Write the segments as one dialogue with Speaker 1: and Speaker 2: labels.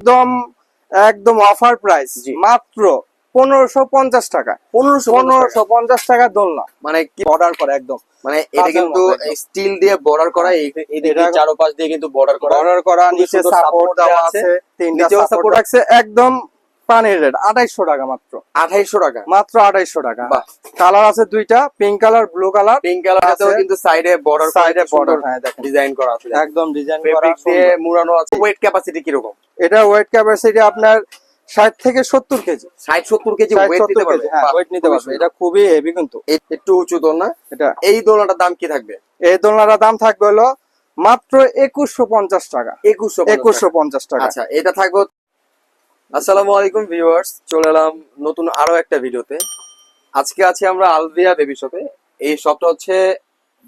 Speaker 1: একদম একদম offer price মাত্র পনেরোশো পঞ্চাশ টাকা।
Speaker 2: পনেরোশো
Speaker 1: পনেরোশো পঞ্চাশ টাকা দোলনা।
Speaker 2: মানে কি
Speaker 1: অর্ডার করে একদম।
Speaker 2: মানে এটা কিন্তু স্টিল দিয়ে বর্ডার করা চারোপাশ দিয়ে কিন্তু বর্ডার করা।
Speaker 1: অর্ডার করা নিচে সাপোর্ট দেওয়া আছে।
Speaker 2: নিচেও
Speaker 1: সাপোর্ট আছে একদম পানির রেট আঠাইশশো টাকা মাত্র।
Speaker 2: আঠাইশশো টাকা।
Speaker 1: মাত্র আঠাইশশো টাকা। কালার আছে দুইটা pink colour blue colour.
Speaker 2: Pink colour
Speaker 1: আছে।
Speaker 2: কিন্তু সাইডে বর্ডার
Speaker 1: সাইডে বর্ডার হ্যাঁ দেখেন।
Speaker 2: ডিজাইন করা আছে।
Speaker 1: একদম ডিজাইন করা
Speaker 2: ফেব্রিক দিয়ে মুড়ানো আছে। ওয়েট ক্যাপাসিটি কীরকম?
Speaker 1: এটা ওয়েট ক্যাপাসিটি আপনার ষাট থেকে সত্তর কেজি।
Speaker 2: ষাট সত্তর কেজি ওয়েট নিতে পারবে।
Speaker 1: হ্যাঁ ওয়েট নিতে পারবে। এটা খুবই হেভি কিন্তু।
Speaker 2: একটু উঁচু দোলনা।
Speaker 1: এটা।
Speaker 2: এই দোলনাটার দাম কি থাকবে?
Speaker 1: এই দোলনার দাম থাকবে হলো মাত্র একুশশো পঞ্চাশ টাকা।
Speaker 2: একুশশো
Speaker 1: একুশশো পঞ্চাশ টাকা।
Speaker 2: আচ্ছা এটা থাকবে আসসালামু আলাইকুম ভিউয়ার্স চলে এলাম নতুন আরও একটা ভিডিওতে আজকে আছি আমরা আলভিয়া বেবি শপে এই শপটা হচ্ছে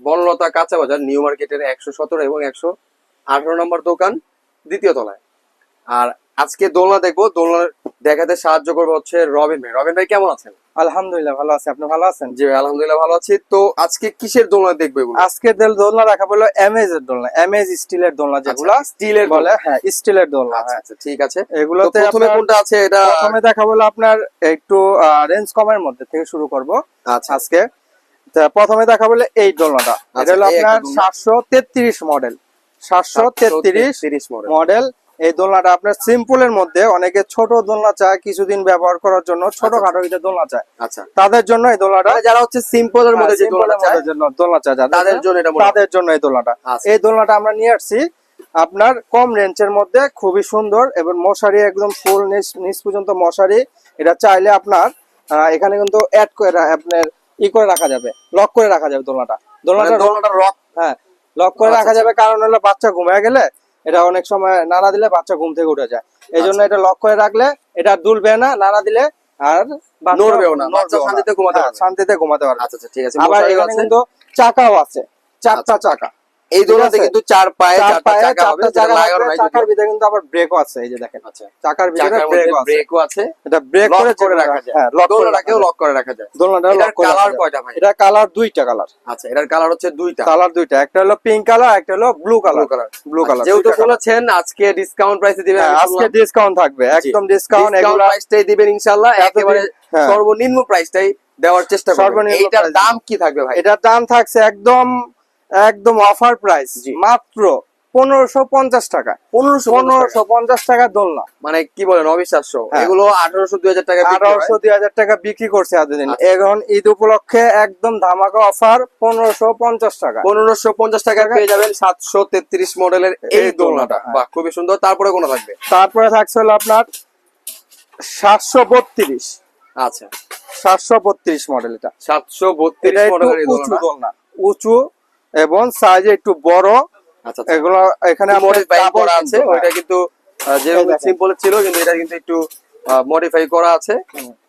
Speaker 2: বনলতা কাঁচা বাজার নিউ মার্কেটের একশো সতেরো এবং একশো আঠারো নম্বর দোকান, দ্বিতীয় তলায়। আর আজকে দোলনা দেখব দোলনা দেখাতে সাহায্য করব হচ্ছে রবিন ভাই। রবিন ভাই, কেমন আছেন?
Speaker 1: আলহামদুলিল্লাহ ভালো আছে। আপনি ভালো আছেন?
Speaker 2: জি আলহামদুলিল্লাহ ভালো আছি। তো আজকে কিসের দোলনা দেখব এগুলো?
Speaker 1: আজকে দোলনা রাখা বলল এমএজ এর দোলনা এমএজ স্টিলের দোলনা যেগুলো।
Speaker 2: স্টিলের
Speaker 1: বলে হ্যাঁ স্টিলের দোলনা
Speaker 2: আচ্ছা
Speaker 1: হ্যাঁ।
Speaker 2: আচ্ছা ঠিক আছে।
Speaker 1: এগুলোতে
Speaker 2: প্রথমে কোনটা আছে? এটা
Speaker 1: প্রথমে দেখা বলো আপনার একটু রেঞ্জ কমের মধ্যে থেকে শুরু করব
Speaker 2: আচ্ছা।
Speaker 1: আজকে। তা প্রথমে দেখা বলে এই দোলনাটা। এটা
Speaker 2: আচ্ছা,
Speaker 1: হলো আপনার
Speaker 2: দোলনা।
Speaker 1: সাতশো তেত্রিশ মডেল সাতশো তেত্রিশ
Speaker 2: তিরিশ মডেল
Speaker 1: মডেল এই দোলনাটা আপনার সিম্পলের মধ্যে অনেকে ছোট দোলনা চায় কিছুদিন ব্যবহার করার জন্য ছোট খাটো কিছু দোলনা চায়।
Speaker 2: আচ্ছা।
Speaker 1: তাদের জন্য এই দোলনাটা
Speaker 2: যারা হচ্ছে সিম্পলের মধ্যে যে দোলনা চায়
Speaker 1: জন্য দোলনা চায়
Speaker 2: তাদের জন্য এটা
Speaker 1: তাদের জন্য এই দোলনাটা।
Speaker 2: আচ্ছা।
Speaker 1: এই দোলনাটা আমরা নিয়ে আসছি আপনার কম রেঞ্জের মধ্যে খুবই সুন্দর এবং মশারি একদম ফুল নিচ পর্যন্ত মশারি। এটা চাইলে আপনার এখানে কিন্তু অ্যাড করে আপনার ই করে রাখা যাবে লক করে রাখা যাবে দোলনাটা।
Speaker 2: মানে
Speaker 1: দোলনাটা
Speaker 2: দোলনাটা রক
Speaker 1: হ্যাঁ লক করে
Speaker 2: আচ্ছা,
Speaker 1: রাখা যাবে কারণ হলো বাচ্চা ঘুমায় গেলে এটা অনেক সময় নাড়া দিলে বাচ্চা ঘুম থেকে উঠে যায়। এই জন্য
Speaker 2: আচ্ছা।
Speaker 1: এটা লক্ষ্য করে রাখলে এটা দুলবে না নাড়া দিলে আর
Speaker 2: নড়বেও না, বাচ্চা শান্তিতে ঘুমাতে
Speaker 1: হ্যাঁ। শান্তিতে ঘুমাতে পারবে।
Speaker 2: আচ্ছা আচ্ছা ঠিক আছে।
Speaker 1: আবার এখানে কিন্তু চাকাও আছে। চারটা চাকা।
Speaker 2: এই দোলনাতে
Speaker 1: আছে?
Speaker 2: কিন্তু চার পায়ে
Speaker 1: চার পায়ে
Speaker 2: চাকা হবে
Speaker 1: চাকা
Speaker 2: লাগানো নাই
Speaker 1: চাকার ভিতরে কিন্তু আবার ব্রেকও আছে এই যে দেখেন।
Speaker 2: আচ্ছা।
Speaker 1: চাকার ভিতরে ব্রেকও আছে।
Speaker 2: ব্রেকও আছে।
Speaker 1: এটা ব্রেক করে
Speaker 2: করে রাখা যায়।
Speaker 1: হ্যাঁ লক করে রাখা
Speaker 2: দোলনাটাকেও
Speaker 1: যায়।
Speaker 2: লক করে রাখা যায়।
Speaker 1: দোলনাটা লক করে
Speaker 2: কালার কয়টা ভাই?
Speaker 1: এটা কালার দুইটা কালার
Speaker 2: আচ্ছা এটার কালার হচ্ছে দুইটা।
Speaker 1: কালার দুইটা। একটা হলো পিঙ্ক কালার একটা হলো blue colour
Speaker 2: colour
Speaker 1: blue colour
Speaker 2: যেহেতু বলেছেন আজকে ডিসকাউন্ট প্রাইসে দিবেন
Speaker 1: হ্যাঁ, আজকে ডিসকাউন্ট থাকবে একদম ডিসকাউন্ট
Speaker 2: ডিসকাউন্ট
Speaker 1: এগুলা
Speaker 2: প্রাইসটাই দিবেন ইনশাআল্লাহ। একেবারে
Speaker 1: হ্যাঁ।
Speaker 2: সর্বনিম্ন প্রাইসটাই দেওয়ার চেষ্টা করবেন।
Speaker 1: এটার
Speaker 2: দাম কি থাকবে ভাই?
Speaker 1: এটার দাম থাকছে একদম একদম অফার প্রাইস। মাত্র পনেরোশো পঞ্চাশ টাকা।
Speaker 2: পনেরোশো
Speaker 1: পনেরোশো পঞ্চাশ টাকা দোলনা।
Speaker 2: মানে কি বলেন অবিশ্বাস্য। এগুলো আঠারোশো দুই হাজার টাকা
Speaker 1: আঠারোশো দুই হাজার টাকা বিক্রি করছে এতদিন। এখন ঈদ উপলক্ষে একদম ধামাকা অফার পনেরোশো পঞ্চাশ টাকা।
Speaker 2: পনেরোশো পঞ্চাশ টাকা পেয়ে যাবেন সাতশো তেত্রিশ মডেলের এই দোলনাটা। বাহ খুবই সুন্দর। তারপরে কোনো থাকবে?
Speaker 1: তারপরে থাকছে হলো আপনার সাতশো বত্রিশ।
Speaker 2: আচ্ছা।
Speaker 1: সাতশো বত্রিশ মডেল এটা।
Speaker 2: সাতশো বত্রিশ মডেলের দোলনা
Speaker 1: দোলনা। উঁচু এবং সাইজে একটু বড়।
Speaker 2: আচ্ছা আচ্ছা।
Speaker 1: এগুলো এখানে আমার
Speaker 2: মডিফাই আছে। ওইটা কিন্তু যেরকম সিম্পল ছিল কিন্তু এটা কিন্তু একটু মডিফাই করা আছে।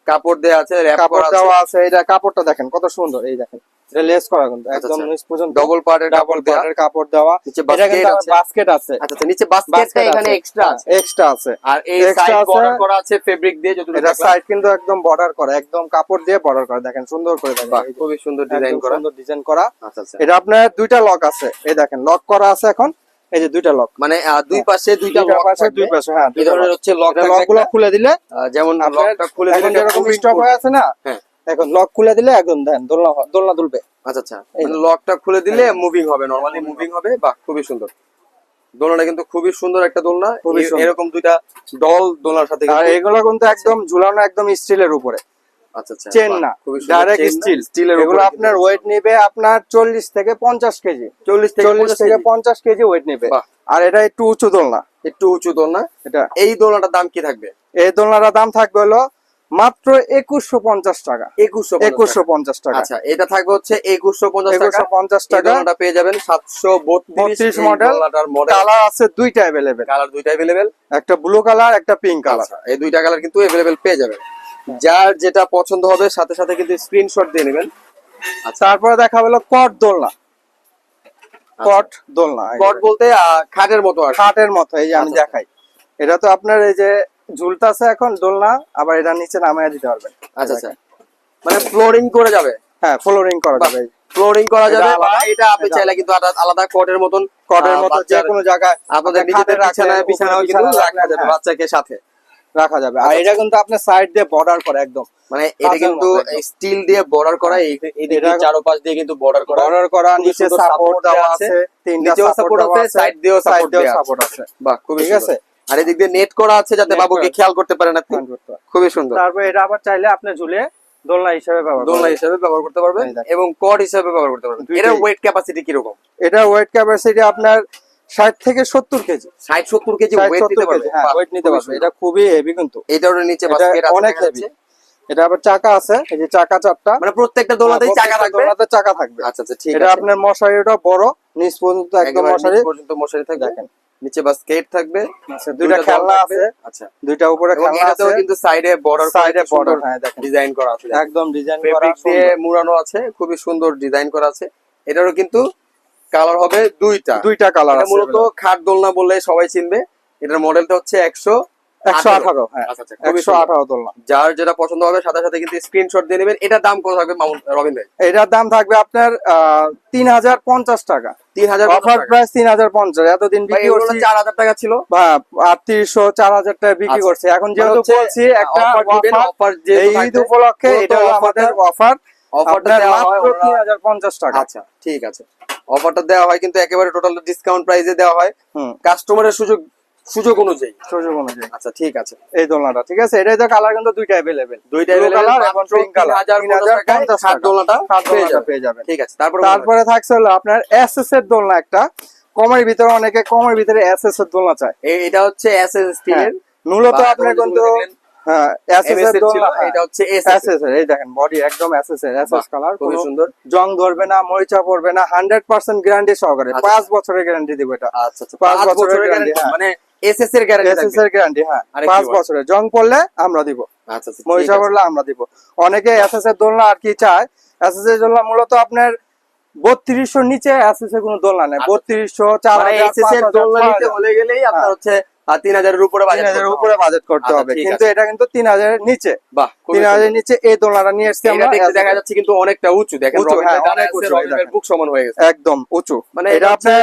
Speaker 2: কাপড় দেওয়া আছে র্যাপ
Speaker 1: কাপড় দেওয়া আছে। এটা কাপড়টা দেখেন কত সুন্দর এই দেখেন। এটা লেস করা কিন্তু
Speaker 2: আচ্ছা,
Speaker 1: একদম
Speaker 2: আচ্ছা।
Speaker 1: নিচ পর্যন্ত।
Speaker 2: ডবল পার্টের
Speaker 1: ডাবল
Speaker 2: কাপড় দেওয়া
Speaker 1: কাপড় দেওয়া।
Speaker 2: নিচে বাস্কেট আছে।
Speaker 1: বাস্কেট আছে।
Speaker 2: আচ্ছা আচ্ছা নিচে বাস্কেটটা এখানে এক্সট্রা আছে।
Speaker 1: এক্সট্রা আছে।
Speaker 2: আর এই সাইড বর্ডার করা আছে ফেব্রিক দিয়ে যতটুকু
Speaker 1: এটা সাইড কিন্তু একদম বর্ডার করা একদম কাপড় দিয়ে বর্ডার করা দেখেন সুন্দর করে দেখেন।
Speaker 2: খুবই সুন্দর ডিজাইন করা।
Speaker 1: সুন্দর ডিজাইন করা।
Speaker 2: আচ্ছা
Speaker 1: এটা আপনার দুইটা লক আছে এই দেখেন লক করা আছে এখন। এই যে দুইটা লক
Speaker 2: মানে দুই পাশে দুইটা লক
Speaker 1: পাশে দুই পাশে হ্যাঁ
Speaker 2: এই ধরনের হচ্ছে লক
Speaker 1: লকগুলো খুলে দিলে
Speaker 2: যেমন লকটা খুলে দিলে
Speaker 1: যেরকম স্টপ হয়ে আছে না
Speaker 2: হ্যাঁ।
Speaker 1: এখন লক খুলে দিলে একদম দেন দোলনা দোলনা দুলবে।
Speaker 2: আচ্ছা আচ্ছা। মানে লকটা খুলে দিলে মুভিং হবে নরমালি মুভিং হবে। বাহ খুবই সুন্দর। দোলনাটা কিন্তু খুবই সুন্দর একটা দোলনা। এরকম দুইটা ডল দোলনার সাথে
Speaker 1: আর এগুলো কিন্তু একদম ঝুলানো একদম স্টিলের উপরে। চেন না। ডাইরেক্ট স্টিল
Speaker 2: স্টিলের
Speaker 1: এগুলো আপনার ওয়েট নেবে আপনার চল্লিশ থেকে পঞ্চাশ কেজি।
Speaker 2: চল্লিশ থেকে
Speaker 1: চল্লিশ
Speaker 2: পঞ্চাশ
Speaker 1: থেকে
Speaker 2: কেজি।
Speaker 1: পঞ্চাশ কেজি ওয়েট নেবে। আর এটা একটু উঁচু দোলনা।
Speaker 2: একটু উঁচু দোলনা।
Speaker 1: এটা।
Speaker 2: এই দোলনাটার দাম কি থাকবে?
Speaker 1: এই দোলনার দাম থাকবে হলো মাত্র একুশশো পঞ্চাশ টাকা।
Speaker 2: একুশশো
Speaker 1: একুশশো পঞ্চাশ টাকা।
Speaker 2: আচ্ছা এটা থাকবে হচ্ছে একুশশো পঞ্চাশ
Speaker 1: একুশশো পঞ্চাশ টাকা।
Speaker 2: পেয়ে যাবেন সাতশো বত্রিশ।
Speaker 1: 32
Speaker 2: মডেল
Speaker 1: কালার আছে দুইটা অ্যাভেলেবেল
Speaker 2: কালার দুইটা অ্যাভেলেবেল
Speaker 1: একটা ব্লু কালার একটা পিঙ্ক কালার
Speaker 2: আচ্ছা এই দুইটা কালার কিন্তু অ্যাভেলেবেল পেয়ে যাবেন। যার যেটা পছন্দ হবে সাথে সাথে কিন্তু স্ক্রিনশট দিয়ে নেবেন।
Speaker 1: তারপরে দেখা হলো কট দোলনা। কট দোলনা
Speaker 2: কট বলতে খাটের মতো আর
Speaker 1: খাটের মতো এই যে আমি
Speaker 2: আচ্ছা,
Speaker 1: দেখাই। এটা তো আপনার এই যে ঝুলতাছে এখন দোলনা আবার এটা নিচে নামায় দিতে পারবেন।
Speaker 2: আচ্ছা আচ্ছা। মানে ফ্লোরিং করে যাবে?
Speaker 1: হ্যাঁ ফ্লোরিং করা যাবে।
Speaker 2: ফ্লোরিং করা যাবে এটা আপনি চাইলে কিন্তু আলাদা- কটের মতন
Speaker 1: কটের মতো যে কোনো জায়গায়
Speaker 2: আপনাদের নিজেদের বিছানায় বিছানাও কিন্তু রাখা যাবে। বাচ্চাকে সাথে।
Speaker 1: রাখা যাবে। আর
Speaker 2: আচ্ছা,
Speaker 1: এটা কিন্তু আপনার সাইড দিয়ে বর্ডার করে একদম।
Speaker 2: মানে এটা কিন্তু স্টিল দিয়ে বর্ডার করা এই
Speaker 1: এটা-
Speaker 2: চারপাশ দিয়ে কিন্তু বর্ডার করা।
Speaker 1: বর্ডার করা নিচে সাপোর্ট দেওয়া আছে।
Speaker 2: নিচেও
Speaker 1: সাপোর্ট
Speaker 2: আছে, side দিয়েও
Speaker 1: সাইড দিয়েও সাপোর্ট আছে।
Speaker 2: বাহ খুবই
Speaker 1: ঠিক আছে?
Speaker 2: আর এদিক দিয়ে নেট করা আছে যাতে বাবুকে খেয়াল করতে পারেন আপনি। খুবই সুন্দর।
Speaker 1: তারপর এটা আবার চাইলে আপনি ঝুলে দোলনা হিসেবে ব্যবহার
Speaker 2: দোলনা। হিসেবে ব্যবহার করতে পারবেন এবং কট হিসেবে ব্যবহার করতে পারবেন। এটার ওয়েট ক্যাপাসিটি কীরকম?
Speaker 1: এটা ওয়েট ক্যাপাসিটি আপনার ষাট থেকে সত্তর কেজি।
Speaker 2: ষাট সত্তর কেজি ওয়েট নিতে পারবে।
Speaker 1: হ্যাঁ
Speaker 2: বাহ,
Speaker 1: ওয়েট নিতে পারবে। এটা খুবই হেভি কিন্তু।
Speaker 2: নিচে
Speaker 1: এটা
Speaker 2: আছে
Speaker 1: অনেক হেভি এটা আবার চাকা আছে এই যে চাকা চারটা
Speaker 2: মানে প্রত্যেকটা দোলনাতেই
Speaker 1: হ্যাঁ,
Speaker 2: চাকা থাকবে?
Speaker 1: দোলনাতে চাকা থাকবে।
Speaker 2: আচ্ছা আচ্ছা ঠিক
Speaker 1: এটা আপনার মশারিটা বড় নিচ পর্যন্ত একদম মশারি।
Speaker 2: পর্যন্ত মশারি থাকবে।
Speaker 1: দেখেন।
Speaker 2: নিচে বাস্কেট থাকবে।
Speaker 1: আচ্ছা, দুইটা খেলনা আছে।
Speaker 2: আচ্ছা।
Speaker 1: দুইটা উপরে খেলনা আছে।
Speaker 2: কিন্তু সাইডে বর্ডার
Speaker 1: সাইডে বর্ডার হ্যাঁ দেখেন।
Speaker 2: ডিজাইন করা আছে।
Speaker 1: একদম ডিজাইন করা সুন্দর।
Speaker 2: মুড়ানো আছে খুবই সুন্দর ডিজাইন করা আছে। এটারও কিন্তু কালার হবে দুইটা।
Speaker 1: দুইটা কালার
Speaker 2: মূলত খাট দোলনা বললে সবাই চিনবে। এটার মডেলটা হচ্ছে একশো
Speaker 1: একশো আঠারো। হ্যাঁ।
Speaker 2: খুবই
Speaker 1: একশো আঠারো দোলনা।
Speaker 2: যার যেটা পছন্দ হবে সাথে সাথে কিন্তু স্ক্রিনশট দিয়ে নেবেন। এটার দাম কত থাকবে মামুন রবিন ভাই?
Speaker 1: এটার দাম থাকবে আপনার তিন হাজার পঞ্চাশ টাকা।
Speaker 2: তিন হাজার
Speaker 1: অফার প্রাইস তিন হাজার পঞ্চাশ। এতদিন বিক্রি করছি।
Speaker 2: চার হাজার টাকা ছিল।
Speaker 1: আটত্রিশশো চার হাজার টাকা বিক্রি
Speaker 2: আচ্ছা।
Speaker 1: করছি। এখন
Speaker 2: মানে
Speaker 1: যেহেতু বলছি একটা ঈদ উপলক্ষে এটা আমাদের অফার
Speaker 2: অফারটা হয়
Speaker 1: মাত্র তিন হাজার পঞ্চাশ টাকা।
Speaker 2: আচ্ছা ঠিক আছে। অফারটা দেওয়া হয় কিন্তু একেবারে টোটাল ডিসকাউন্ট প্রাইসে দেওয়া হয়। কাস্টমারের সুযোগ সুযোগ অনুযায়ী।
Speaker 1: সুযোগ অনুযায়ী।
Speaker 2: আচ্ছা ঠিক আছে।
Speaker 1: এই দোলনাটা ঠিক আছে? এটাই তো কালার কিন্তু দুইটা অ্যাভেলেবেল
Speaker 2: দুইটা। 3050 টাকায়
Speaker 1: 3050
Speaker 2: খাট
Speaker 1: টাকা।
Speaker 2: দোলনাটা
Speaker 1: খাট
Speaker 2: পেয়ে
Speaker 1: দোলনাটা পেয়ে যাবেন
Speaker 2: ঠিক আছে তারপরে
Speaker 1: তারপরে থাকছে হলো আপনার এসএস এর দোলনা একটা। কমের ভিতরে অনেকে কমের ভিতরে এসএস এর দোলনা চায়।
Speaker 2: এটা হচ্ছে এসএস
Speaker 1: হ্যাঁ,
Speaker 2: স্টিলের
Speaker 1: মূলত
Speaker 2: বা
Speaker 1: আপনার কিন্তু হ্যাঁ এসএস
Speaker 2: MS
Speaker 1: এর
Speaker 2: এর ছিল,
Speaker 1: দোলনা
Speaker 2: এটা হচ্ছে এসএস
Speaker 1: এসএস এই দেখেন বডি একদম এসএস এসএস কালার
Speaker 2: খুবই সুন্দর
Speaker 1: জং ধরবে না মরিচা পড়বে না হান্ড্রেড পার্সেন্ট গ্যারান্টি সহকারে। পাঁচ বছরের গ্যারান্টি দিব এটা
Speaker 2: আচ্ছা
Speaker 1: পাঁচ
Speaker 2: পাঁচ
Speaker 1: বছরের
Speaker 2: বছরের গ্যারান্টি। মানে এসএস এর গ্যারান্টি
Speaker 1: এসএস এর গ্যারান্টি হ্যাঁ
Speaker 2: আরে কি
Speaker 1: পাঁচ
Speaker 2: বলেন?
Speaker 1: বছরের জং পড়লে আমরা দিব
Speaker 2: আচ্ছা আচ্ছা
Speaker 1: মরিচা। পড়লে আমরা দিব অনেকে এসএস এর দোলনা আর কি চায় এসএস এর দোলনা মূলত আপনার বত্রিশশো নিচে এসএস এর কোনো দোলনা নেই
Speaker 2: আচ্ছা।
Speaker 1: বত্রিশশো চার
Speaker 2: মানে
Speaker 1: হাজার
Speaker 2: দোলনা নিতে হলে গেলেই আপনার
Speaker 1: হ্যাঁ।
Speaker 2: হচ্ছে আহ, তিন হাজারের উপরে
Speaker 1: তিন হাজারের উপরে। বাজেট করতে
Speaker 2: আচ্ছা,
Speaker 1: হবে। কিন্তু এটা কিন্তু তিন হাজারের নিচে।
Speaker 2: বাহ খুবই
Speaker 1: তিন হাজারের নিচে এই দোলনাটা নিয়ে এসছি আমরা।
Speaker 2: দেখা যাচ্ছে কিন্তু অনেকটা উঁচু। দেখেন রবিন
Speaker 1: হ্যাঁ।
Speaker 2: বুক সমান হয়ে গেছে।
Speaker 1: একদম উঁচু।
Speaker 2: মানে
Speaker 1: এটা আপনার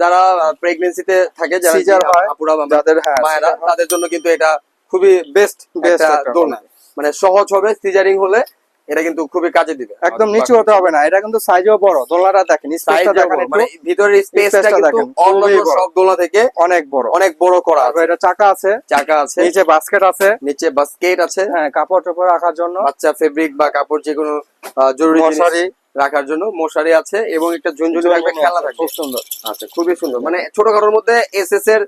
Speaker 2: যারা প্রেগনেন্সিতে থাকে যারা
Speaker 1: হয়, যাদের হ্যাঁ
Speaker 2: মায়েরা তাদের জন্য কিন্তু এটা খুবই বেস্ট একটা দোলনা মানে সহজ হবে সিজারিং হলে। এটা কিন্তু খুবই কাজে দিবে।
Speaker 1: একদম নিচু হতে হবে না এটা কিন্তু সাইজও বড় দোলনাটা দেখেন
Speaker 2: সাইজ
Speaker 1: স্পেসটা দেখেন
Speaker 2: মানে ভিতরের স্পেসটা কিন্তু
Speaker 1: দেখেন,
Speaker 2: অন্যান্য সব দোলনা থেকে
Speaker 1: অনেক বড়।
Speaker 2: অনেক বড় করা আছে।
Speaker 1: এটা চাকা আছে
Speaker 2: চাকা আছে।
Speaker 1: নিচে বাস্কেট আছে।
Speaker 2: নিচে বাস্কেট আছে।
Speaker 1: হ্যাঁ কাপড় টাপড় রাখার জন্য।
Speaker 2: বাচ্চা ফেব্রিক বা কাপড় যে কোনো জরুরি জিনিস
Speaker 1: মশারি।
Speaker 2: রাখার জন্য মশারি আছে এবং একটা ঝুনঝুনি থাকবে খেলা থাকবে
Speaker 1: খুব সুন্দর।
Speaker 2: আচ্ছা খুবই সুন্দর। মানে ছোটখাটোর মধ্যে এস এস এর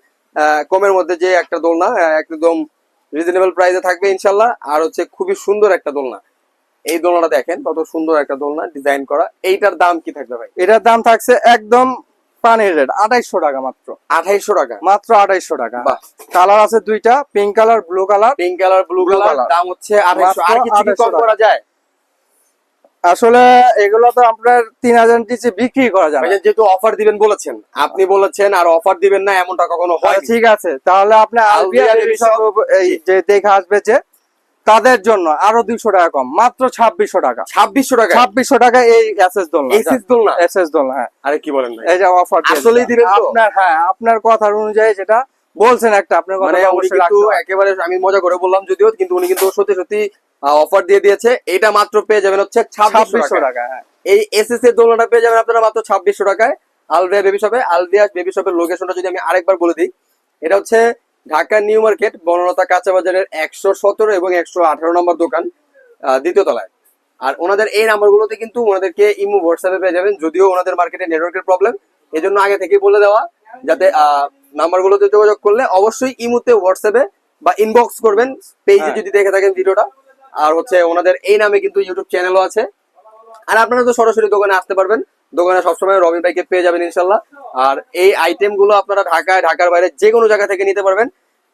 Speaker 2: কমের মধ্যে যে একটা দোলনা একদম রিজনেবল প্রাইসে থাকবে ইনশাল্লাহ আর হচ্ছে খুবই সুন্দর একটা দোলনা। এই দোলনাটা দেখেন কত সুন্দর একটা দোলনা ডিজাইন করা। এইটার দাম কি থাকবে ভাই?
Speaker 1: এটার দাম থাকছে একদম পানির রেট আঠাইশশো টাকা মাত্র।
Speaker 2: আঠাইশশো টাকা?
Speaker 1: মাত্র আঠাইশশো টাকা। কালার আছে দুইটা pink colour blue colour
Speaker 2: pink colour blue colour দাম হচ্ছে আঠাইশশো। আর কিছু কম করা যায়?
Speaker 1: আসলে এগুলো তো আপনার তিন হাজার নিচে বিক্রি করা যাবে
Speaker 2: যেহেতু অফার দিবেন বলেছেন আপনি বলেছেন আর অফার দিবেন না এমনটা কখনো হয়
Speaker 1: আচ্ছা, ঠিক আছে তাহলে আপনি যে দেখে আসবে যে তাদের জন্য আরও দুইশো টাকা কম। মাত্র ছাব্বিশশো টাকা।
Speaker 2: ছাব্বিশশো টাকা
Speaker 1: ছাব্বিশশো টাকা এই এসএস দোলনা।
Speaker 2: এসিস দোলনা
Speaker 1: এসএস দোলনা? হ্যাঁ।
Speaker 2: আরে কি বলেন
Speaker 1: এই যে অফার
Speaker 2: আসলেই দিবেন?
Speaker 1: আপনার হ্যাঁ আপনার কথার অনুযায়ী যেটা বলছেন একটা আপনার কথা
Speaker 2: মানে কিন্তু একেবারে আমি মজা করে বললাম যদিও কিন্তু উনি কিন্তু সত্যি সত্যি অফার দিয়ে দিয়েছে। এটা মাত্র পেয়ে যাবেন হচ্ছে ছাব্বিশশো টাকা
Speaker 1: হ্যাঁ।
Speaker 2: এই এসএস এর দোলনাটা পেয়ে যাবেন আপনারা মাত্র ছাব্বিশশো টাকায়। আলদিয়া বেবি শপে আলদিয়া বেবি শপের লোকেশনটা যদি আমি আরেকবার বলে দিই এটা হচ্ছে ঢাকা নিউ মার্কেট বনলতা কাঁচা বাজারের একশো সতেরো এবং একশো আঠারো নম্বর দোকান দ্বিতীয় তলায়। আর ওনাদের এই নাম্বারগুলোতে কিন্তু ওনাদেরকে ইমো হোয়াটসঅ্যাপে পেয়ে যাবেন যদিও ওনাদের মার্কেটে নেটওয়ার্কের প্রবলেম। এই জন্য আগে থেকেই বলে দেওয়া যাতে নাম্বারগুলোতে যোগাযোগ করলে অবশ্যই ইমোতে হোয়াটসঅ্যাপে বা ইনবক্স করবেন পেজে
Speaker 1: হ্যাঁ।
Speaker 2: যদি দেখে থাকেন ভিডিওটা। আর হচ্ছে ওনাদের এই নামে কিন্তু ইউটিউব চ্যানেলও আছে। আর আপনারা তো সরাসরি দোকানে আসতে পারবেন। দোকানে সবসময় রবিন ভাইকে পেয়ে যাবেন ইনশাল্লাহ। আর এই আইটেমগুলো আপনারা ঢাকায় ঢাকার বাইরে যে কোনো জায়গা থেকে নিতে পারবেন।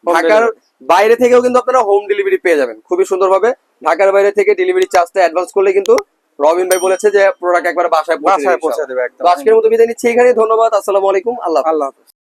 Speaker 2: ঢাকার বাইরে থেকেও কিন্তু আপনারা হোম ডেলিভারি পেয়ে যাবেন। খুবই সুন্দরভাবে। ঢাকার বাইরে থেকে ডেলিভারি চার্জটা অ্যাডভান্স করলে কিন্তু রবিন ভাই বলেছে যে প্রোডাক্ট একবার বাসায় পৌঁছে
Speaker 1: বাসায়
Speaker 2: দেবে
Speaker 1: পৌঁছে দেবে
Speaker 2: আজকের মতো বিদায় নিচ্ছি এখানে ধন্যবাদ। আসসালামু আলাইকুম। আল্লাহ
Speaker 1: আল্লাহ